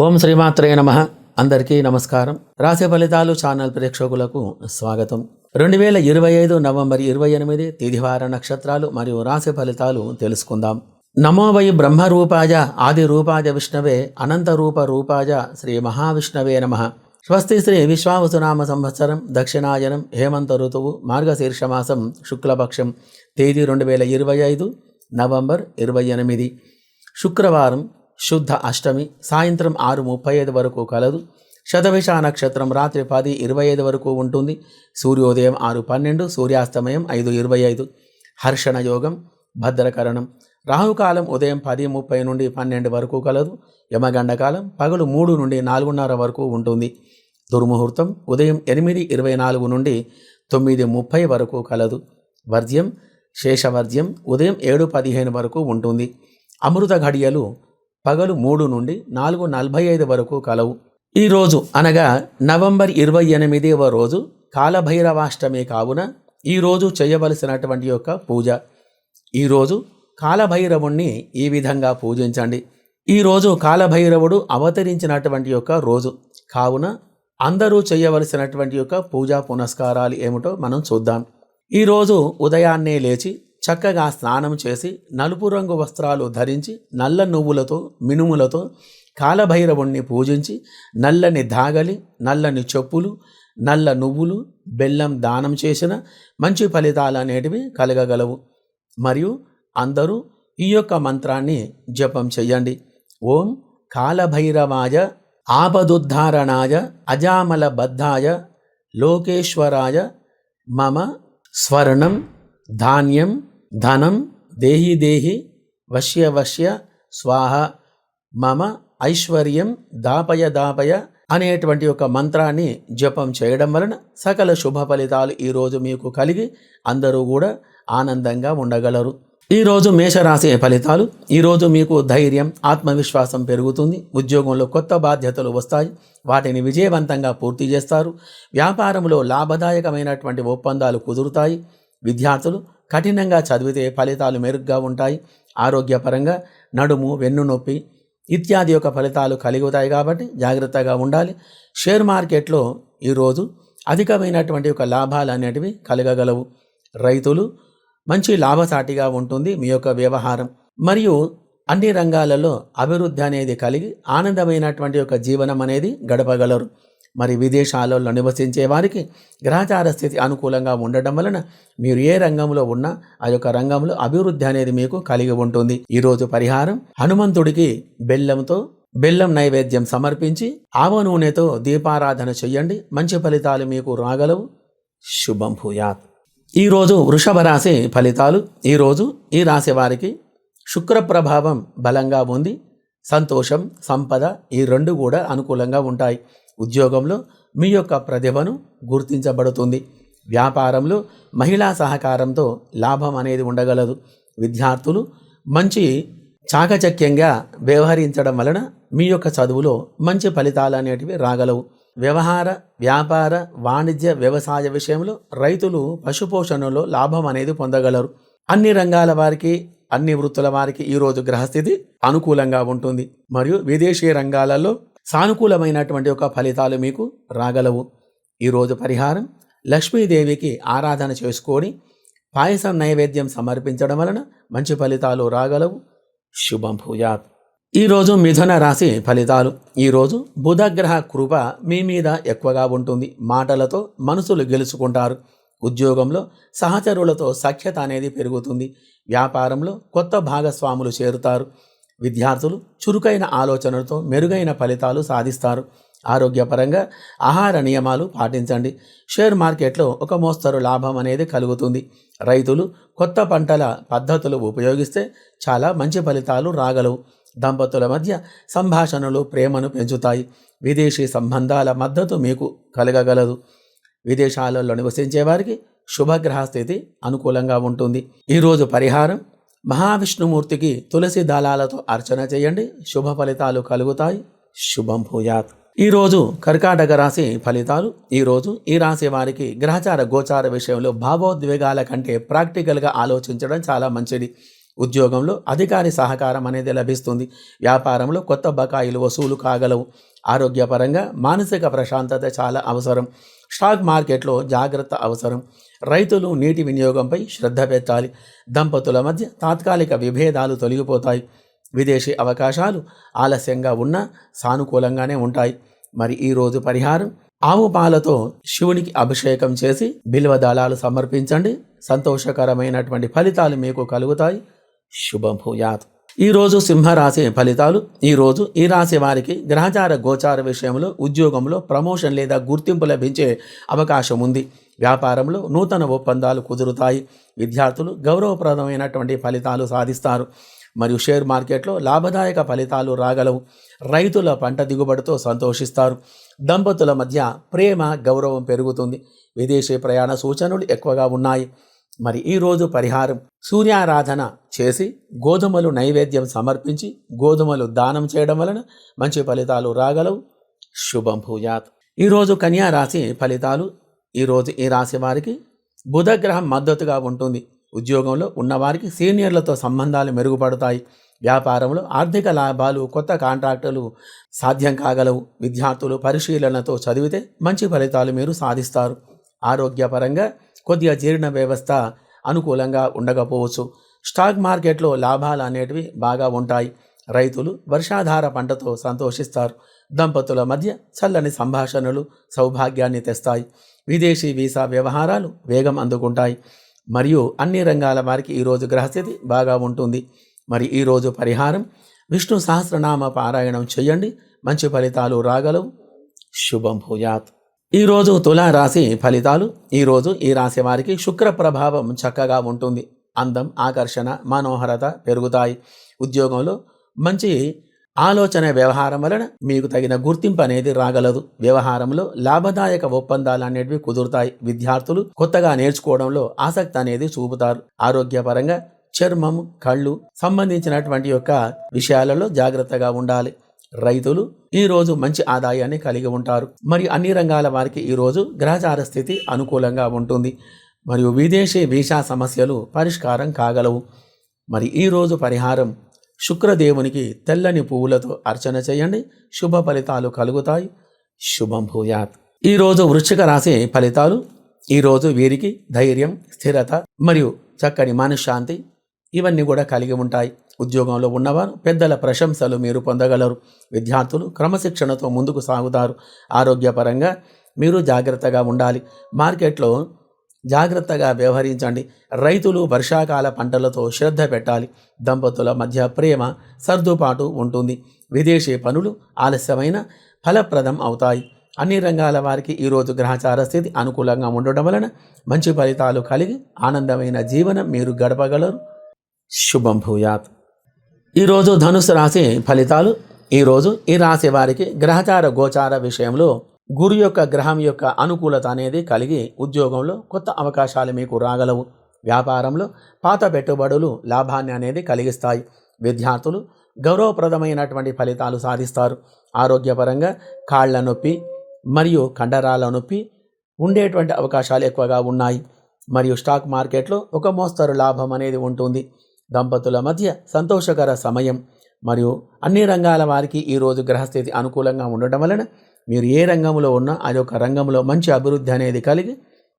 ఓం శ్రీమాత్రే నమ. అందరికీ నమస్కారం. రాశి ఫలితాలు ఛానల్ ప్రేక్షకులకు స్వాగతం. రెండు వేల ఇరవై ఐదు నవంబర్ ఇరవై ఎనిమిది తిథివార నక్షత్రాలు మరియు రాశి ఫలితాలు తెలుసుకుందాం. నమో వై బ్రహ్మరూపాయ ఆది రూపాయ విష్ణవే అనంత రూప రూపాయ శ్రీ మహావిష్ణవే నమ. స్వస్తి శ్రీ విశ్వావసునామ సంవత్సరం దక్షిణాయనం హేమంత ఋతువు మార్గశీర్షమాసం శుక్లపక్షం తేదీ రెండు వేల ఇరవై ఐదు నవంబర్ ఇరవై ఎనిమిది. శుక్రవారం శుద్ధ అష్టమి సాయంత్రం ఆరు ముప్పై ఐదు వరకు కలదు. శతవిష నక్షత్రం రాత్రి పది ఇరవై ఐదు వరకు ఉంటుంది. సూర్యోదయం ఆరు పన్నెండు సూర్యాస్తమయం ఐదు ఇరవై ఐదు. హర్షణ యోగం భద్రకరణం. రాహుకాలం ఉదయం పది ముప్పై నుండి పన్నెండు వరకు కలదు. యమగండకాలం పగలు మూడు నుండి నాలుగున్నర వరకు ఉంటుంది. దుర్ముహూర్తం ఉదయం ఎనిమిది ఇరవై నాలుగు నుండి తొమ్మిది ముప్పై వరకు కలదు. వర్జ్యం శేషవర్జ్యం ఉదయం ఏడు పదిహేను వరకు ఉంటుంది. అమృత ఘడియలు పగలు మూడు నుండి నాలుగు నలభై ఐదు వరకు కలవు. ఈరోజు అనగా నవంబర్ ఇరవై ఎనిమిదవ రోజు కాలభైరవాష్టమి కావున ఈరోజు చేయవలసినటువంటి యొక్క పూజ. ఈరోజు కాలభైరవుణ్ణి ఈ విధంగా పూజించండి. ఈరోజు కాలభైరవుడు అవతరించినటువంటి యొక్క రోజు. కావున అందరూ చేయవలసినటువంటి యొక్క పూజా పునస్కారాలు ఏమిటో మనం చూద్దాం. ఈరోజు ఉదయాన్నే లేచి చక్కగా స్నానం చేసి నలుపు రంగు వస్త్రాలు ధరించి నల్ల నువ్వులతో మినుములతో కాలభైరవుణ్ణి పూజించి నల్లని దాగలి నల్లని చెప్పులు నల్ల నువ్వులు బెల్లం దానం చేసిన మంచి ఫలితాలు అనేటివి కలగగలవు. మరియు అందరూ ఈ యొక్క మంత్రాన్ని జపం చెయ్యండి. ఓం కాలభైరవాయ ఆపదుద్ధారణాయ అజామల బద్ధాయ లోకేశ్వరాయ మమ స్వర్ణం ధాన్యం ధనం దేహి దేహి వశ్య వశ్య స్వాహ మమ ఐశ్వర్యం దాపయ దాపయ అనేటువంటి ఒక మంత్రాన్ని జపం చేయడం వలన సకల శుభ ఫలితాలు ఈరోజు మీకు కలిగి అందరూ కూడా ఆనందంగా ఉండగలరు. ఈరోజు మేషరాశి ఫలితాలు ఈరోజు మీకు ధైర్యం ఆత్మవిశ్వాసం పెరుగుతుంది ఉద్యోగంలో కొత్త బాధ్యతలు వస్తాయి వాటిని విజయవంతంగా పూర్తి చేస్తారు వ్యాపారంలో లాభదాయకమైనటువంటి ఒప్పందాలు కుదురుతాయి విద్యార్థులు కఠినంగా చదివితే ఫలితాలు మెరుగ్గా ఉంటాయి. ఆరోగ్యపరంగా నడుము వెన్ను నొప్పి ఇత్యాది యొక్క ఫలితాలు కలుగుతాయి కాబట్టి జాగ్రత్తగా ఉండాలి. షేర్ మార్కెట్లో ఈరోజు అధికమైనటువంటి ఒక లాభాలు అనేటివి కలగగలవు. రైతులు మంచి లాభసాటిగా ఉంటుంది మీ యొక్క వ్యవహారం. మరియు అన్ని రంగాలలో అభివృద్ధి అనేది కలిగి ఆనందమైనటువంటి యొక్క జీవనం అనేది గడపగలరు. మరి విదేశాలలో నివసించే వారికి గ్రహచార స్థితి అనుకూలంగా ఉండటం వలన మీరు ఏ రంగంలో ఉన్నా ఆ యొక్క రంగంలో అభివృద్ధి అనేది మీకు కలిగి ఉంటుంది. ఈరోజు పరిహారం హనుమంతుడికి బెల్లంతో బెల్లం నైవేద్యం సమర్పించి ఆవ నూనెతో దీపారాధన చెయ్యండి. మంచి ఫలితాలు మీకు రాగలవు. శుభం భూయాత్. ఈరోజు వృషభ రాశి ఫలితాలు. ఈరోజు ఈ రాశి వారికి శుక్ర ప్రభావం బలంగా ఉంది. సంతోషం సంపద ఈ రెండు కూడా అనుకూలంగా ఉంటాయి. ఉద్యోగంలో మీ యొక్క ప్రతిభను గుర్తించబడుతుంది. వ్యాపారంలో మహిళా సహకారంతో లాభం అనేది ఉండగలదు. విద్యార్థులు మంచి చాకచక్యంగా వ్యవహరించడం వలన మీ యొక్క చదువులో మంచి ఫలితాలు అనేటివి రాగలవు. వ్యవహార వ్యాపార వాణిజ్య వ్యవసాయ విషయంలో రైతులు పశుపోషణలో లాభం అనేది పొందగలరు. అన్ని రంగాల వారికి అన్ని వృత్తుల వారికి ఈరోజు గ్రహస్థితి అనుకూలంగా ఉంటుంది. మరియు విదేశీ రంగాలలో సానుకూలమైనటువంటి ఒక ఫలితాలు మీకు రాగలవు. ఈరోజు పరిహారం లక్ష్మీదేవికి ఆరాధన చేసుకొని పాయసం నైవేద్యం సమర్పించడం వలన మంచి ఫలితాలు రాగలవు. శుభం భూయాత్. ఈరోజు మిథున రాశి ఫలితాలు. ఈరోజు బుధగ్రహ కృప మీ మీద ఎక్కువగా ఉంటుంది. మాటలతో మనసులు గెలుచుకుంటారు. ఉద్యోగంలో సహచరులతో సఖ్యత అనేది పెరుగుతుంది. వ్యాపారంలో కొత్త భాగస్వాములు చేరుతారు. విద్యార్థులు చురుకైన ఆలోచనలతో మెరుగైన ఫలితాలు సాధిస్తారు. ఆరోగ్యపరంగా ఆహార నియమాలు పాటించండి. షేర్ మార్కెట్లో ఒక మోస్తరు లాభం అనేది కలుగుతుంది. రైతులు కొత్త పంటల పద్ధతులు ఉపయోగిస్తే చాలా మంచి ఫలితాలు రాగలవు. దంపతుల మధ్య సంభాషణలు ప్రేమను పెంచుతాయి. విదేశీ సంబంధాల మద్దతు మీకు కలగగలదు. విదేశాలలో నివసించే వారికి శుభగ్రహ స్థితి అనుకూలంగా ఉంటుంది. ఈరోజు పరిహారం మహావిష్ణుమూర్తికి తులసి దళాలతో అర్చన చేయండి. శుభ ఫలితాలు కలుగుతాయి. శుభం భూయాత్. ఈరోజు కర్కాటక రాశి ఫలితాలు. ఈరోజు ఈ రాశి వారికి గ్రహచార గోచార విషయంలో భావోద్వేగాల కంటే ప్రాక్టికల్గా ఆలోచించడం చాలా మంచిది. ఉద్యోగంలో అధికారి సహకారం అనేది లభిస్తుంది. వ్యాపారంలో కొత్త బకాయిలు వసూలు కాగలవు. ఆరోగ్యపరంగా మానసిక ప్రశాంతత చాలా అవసరం. స్టాక్ మార్కెట్లో జాగ్రత్త అవసరం. రైతులు నీటి వినియోగంపై శ్రద్ధ పెట్టాలి. దంపతుల మధ్య తాత్కాలిక విభేదాలు తొలగిపోతాయి. విదేశీ అవకాశాలు ఆలస్యంగా ఉన్నా సానుకూలంగానే ఉంటాయి. మరి ఈరోజు పరిహారం? ఆవు పాలతో శివునికి అభిషేకం చేసి బిల్వ దళాలు సమర్పించండి. సంతోషకరమైనటువంటి ఫలితాలు మీకు కలుగుతాయి. శుభభూయాత్ ఈరోజు సింహరాశి ఫలితాలు ఈరోజు ఈ రాశి వారికి గ్రహచార గోచార విషయంలో ఉద్యోగంలో ప్రమోషన్ లేదా గుర్తింపు లభించే అవకాశం ఉంది. వ్యాపారంలో నూతన ఒప్పందాలు కుదురుతాయి. విద్యార్థులు గౌరవప్రదమైనటువంటి ఫలితాలు సాధిస్తారు. మరియు షేర్ మార్కెట్లో లాభదాయక ఫలితాలు రాగలవు. రైతుల పంట దిగుబడితో సంతోషిస్తారు. దంపతుల మధ్య ప్రేమ గౌరవం పెరుగుతుంది. విదేశీ ప్రయాణ సూచనలు ఎక్కువగా ఉన్నాయి. మరి ఈరోజు పరిహారం సూర్యారాధన చేసి గోధుమలు నైవేద్యం సమర్పించి గోధుమలు దానం చేయడం వలన మంచి ఫలితాలు రాగలవు. శుభం భూయాత్. ఈరోజు కన్యా రాశి ఫలితాలు ఈరోజు ఈ రాశి వారికి బుధగ్రహం మద్దతుగా ఉంటుంది. ఉద్యోగంలో ఉన్నవారికి సీనియర్లతో సంబంధాలు మెరుగుపడతాయి. వ్యాపారంలో ఆర్థిక లాభాలు కొత్త కాంట్రాక్టులు సాధ్యం కాగలవు. విద్యార్థులు పరిశీలనతో చదివితే మంచి ఫలితాలు మీరు సాధిస్తారు. ఆరోగ్యపరంగా కొద్దిగా జీర్ణ వ్యవస్థ అనుకూలంగా ఉండకపోవచ్చు. స్టాక్ మార్కెట్లో లాభాలు అనేటివి బాగా ఉంటాయి. రైతులు వర్షాధార పంటతో సంతోషిస్తారు. దంపతుల మధ్య చల్లని సంభాషణలు సౌభాగ్యాన్ని తెస్తాయి. విదేశీ వీసా వ్యవహారాలు వేగం అందుకుంటాయి. మరియు అన్ని రంగాల వారికి ఈరోజు గ్రహస్థితి బాగా ఉంటుంది. మరి ఈరోజు పరిహారం విష్ణు సహస్రనామ పారాయణం చేయండి. మంచి ఫలితాలు రాగలవు. శుభం భూయాత్. ఈరోజు తులా రాశి ఫలితాలు ఈరోజు ఈ రాశి వారికి శుక్ర ప్రభావం చక్కగా ఉంటుంది. అందం ఆకర్షణ మనోహరత పెరుగుతాయి. ఉద్యోగంలో మంచి ఆలోచన వ్యవహారం వలన మీకు తగిన గుర్తింపు అనేది రాగలదు. వ్యవహారంలో లాభదాయక ఒప్పందాలు అనేటివి కుదురుతాయి. విద్యార్థులు కొత్తగా నేర్చుకోవడంలో ఆసక్తి అనేది చూపుతారు. ఆరోగ్యపరంగా చర్మం కళ్ళు సంబంధించినటువంటి యొక్క విషయాలలో జాగ్రత్తగా ఉండాలి. రైతులు ఈ రోజు మంచి ఆదాయాన్ని కలిగి ఉంటారు. మరియు అన్ని రంగాల వారికి ఈరోజు గ్రహచార స్థితి అనుకూలంగా ఉంటుంది. మరియు విదేశీ వీసా సమస్యలు పరిష్కారం కాగలవు. మరి ఈ రోజు పరిహారం శుక్రదేవునికి తెల్లని పువ్వులతో అర్చన చేయండి. శుభ ఫలితాలు కలుగుతాయి. శుభం భూయాత్. ఈరోజు వృశ్చిక రాశి ఫలితాలు. ఈరోజు వీరికి ధైర్యం స్థిరత మరియు చక్కని మనశ్శాంతి ఇవన్నీ కూడా కలిగి ఉంటాయి. ఉద్యోగంలో ఉన్నవారు పెద్దల ప్రశంసలు మీరు పొందగలరు. విద్యార్థులు క్రమశిక్షణతో ముందుకు సాగుతారు. ఆరోగ్యపరంగా మీరు జాగ్రత్తగా ఉండాలి. మార్కెట్లో జాగ్రత్తగా వ్యవహరించండి. రైతులు వర్షాకాల పంటలతో శ్రద్ధ పెట్టాలి. దంపతుల మధ్య ప్రేమ సర్దుబాటు ఉంటుంది. విదేశీ పనులు ఆలస్యమైన ఫలప్రదం అవుతాయి. అన్ని రంగాల వారికి ఈరోజు గ్రహచార స్థితి అనుకూలంగా ఉండడం వలన మంచి ఫలితాలు కలిగి ఆనందమైన జీవనం మీరు గడపగలరు. శుభం భూయాత్. ఈరోజు ధనుసు రాశి ఫలితాలు ఈరోజు ఈ రాశి వారికి గ్రహచార గోచార విషయంలో గురు యొక్క గ్రహం యొక్క అనుకూలత అనేది కలిగి ఉద్యోగంలో కొత్త అవకాశాలు మీకు రాగలవు. వ్యాపారంలో పాత పెట్టుబడులు లాభాన్ని అనేది కలిగిస్తాయి. విద్యార్థులు గౌరవప్రదమైనటువంటి ఫలితాలు సాధిస్తారు. ఆరోగ్యపరంగా కాళ్ళ నొప్పి మరియు కండరాల నొప్పి ఉండేటువంటి అవకాశాలు ఎక్కువగా ఉన్నాయి. మరియు స్టాక్ మార్కెట్లో ఒక మోస్తరు లాభం అనేది ఉంటుంది. దంపతుల మధ్య సంతోషకర సమయం. మరియు అన్ని రంగాల వారికి ఈరోజు గ్రహస్థితి అనుకూలంగా ఉండటం వలన మీరు ఏ రంగంలో ఉన్నా అది ఒక రంగంలో మంచి అభివృద్ధి అనేది కలిగి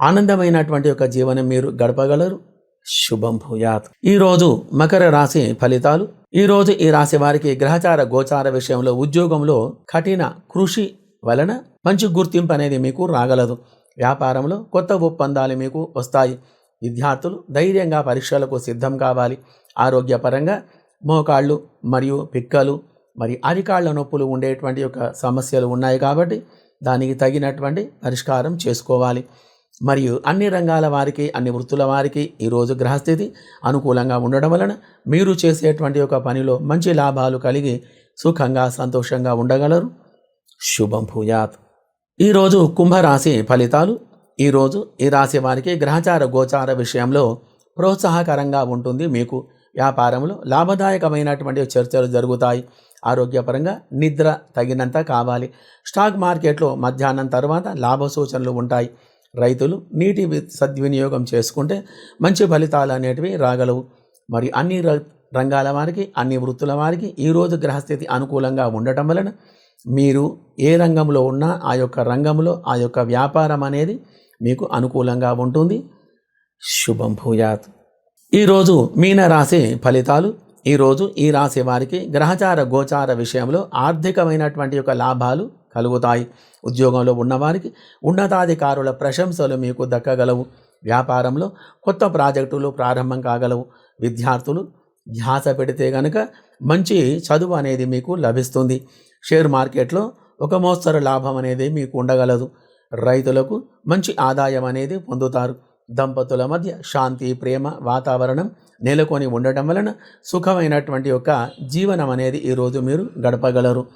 ఆనందమైనటువంటి ఒక జీవనం మీరు గడపగలరు. శుభం భూయాత్. ఈరోజు మకర రాశి ఫలితాలు. ఈరోజు ఈ రాశి వారికి గ్రహచార గోచార విషయంలో ఉద్యోగంలో కఠిన కృషి వలన మంచి గుర్తింపు అనేది మీకు రాగలదు. వ్యాపారంలో కొత్త ఒప్పందాలు మీకు వస్తాయి. విద్యార్థులు ధైర్యంగా పరీక్షలకు సిద్ధం కావాలి. ఆరోగ్యపరంగా మోకాళ్ళు మరియు పిక్కలు మరి అరికాళ్ళ నొప్పులు ఉండేటువంటి యొక్క సమస్యలు ఉన్నాయి కాబట్టి దానికి తగినటువంటి పరిష్కారం చేసుకోవాలి. మరియు అన్ని రంగాల వారికి అన్ని వృత్తుల వారికి ఈరోజు గ్రహస్థితి అనుకూలంగా ఉండడం వలన మీరు చేసేటువంటి ఒక పనిలో మంచి లాభాలు కలిగి సుఖంగా సంతోషంగా ఉండగలరు. శుభం భూయాత్. ఈరోజు కుంభరాశి ఫలితాలు ఈరోజు ఈ రాశి వారికి గ్రహచార గోచార విషయంలో ప్రోత్సాహకరంగా ఉంటుంది. మీకు వ్యాపారంలో లాభదాయకమైనటువంటి చర్చలు జరుగుతాయి. ఆరోగ్యపరంగా నిద్ర తగినంత కావాలి. స్టాక్ మార్కెట్లో మధ్యాహ్నం తర్వాత లాభ సూచనలు ఉంటాయి. రైతులు నీటి సద్వినియోగం చేసుకుంటే మంచి ఫలితాలు అనేటివి రాగలవు. మరి అన్ని ర- రంగాల వారికి అన్ని వృత్తుల వారికి ఈరోజు గ్రహస్థితి అనుకూలంగా ఉండటం వలన మీరు ఏ రంగంలో ఉన్నా ఆ యొక్క రంగంలో ఆ యొక్క వ్యాపారం అనేది మీకు అనుకూలంగా ఉంటుంది. శుభం భూయాత్. ఈరోజు మీన రాశి ఫలితాలు ఈరోజు ఈ రాశి వారికి గ్రహచార గోచార విషయంలో ఆర్థికమైనటువంటి యొక్క లాభాలు కలుగుతాయి. ఉద్యోగంలో ఉన్నవారికి ఉన్నతాధికారుల ప్రశంసలు మీకు దక్కగలవు. వ్యాపారంలో కొత్త ప్రాజెక్టులు ప్రారంభం కాగలవు. విద్యార్థులు ధ్యాస పెడితే గనక మంచి చదువు అనేది మీకు లభిస్తుంది. షేర్ మార్కెట్లో ఒక మోస్తరు లాభం అనేది మీకు ఉండగలదు. రైతులకు మంచి ఆదాయం అనేది పొందుతారు. దంపతుల మధ్య శాంతి ప్రేమ వాతావరణం నెలకొని ఉండటం వలన సుఖమైనటువంటి యొక్క జీవనం అనేది ఈరోజు మీరు గడపగలరు.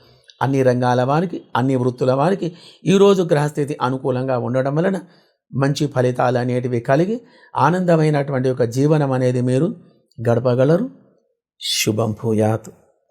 అన్ని రంగాల వారికి అన్ని వృత్తుల వారికి ఈరోజు గ్రహస్థితి అనుకూలంగా ఉండడం వలన మంచి ఫలితాలు అనేటివి కలిగి ఆనందమైనటువంటి ఒక జీవనం అనేది మీరు గడపగలరు. శుభం భూయాత్.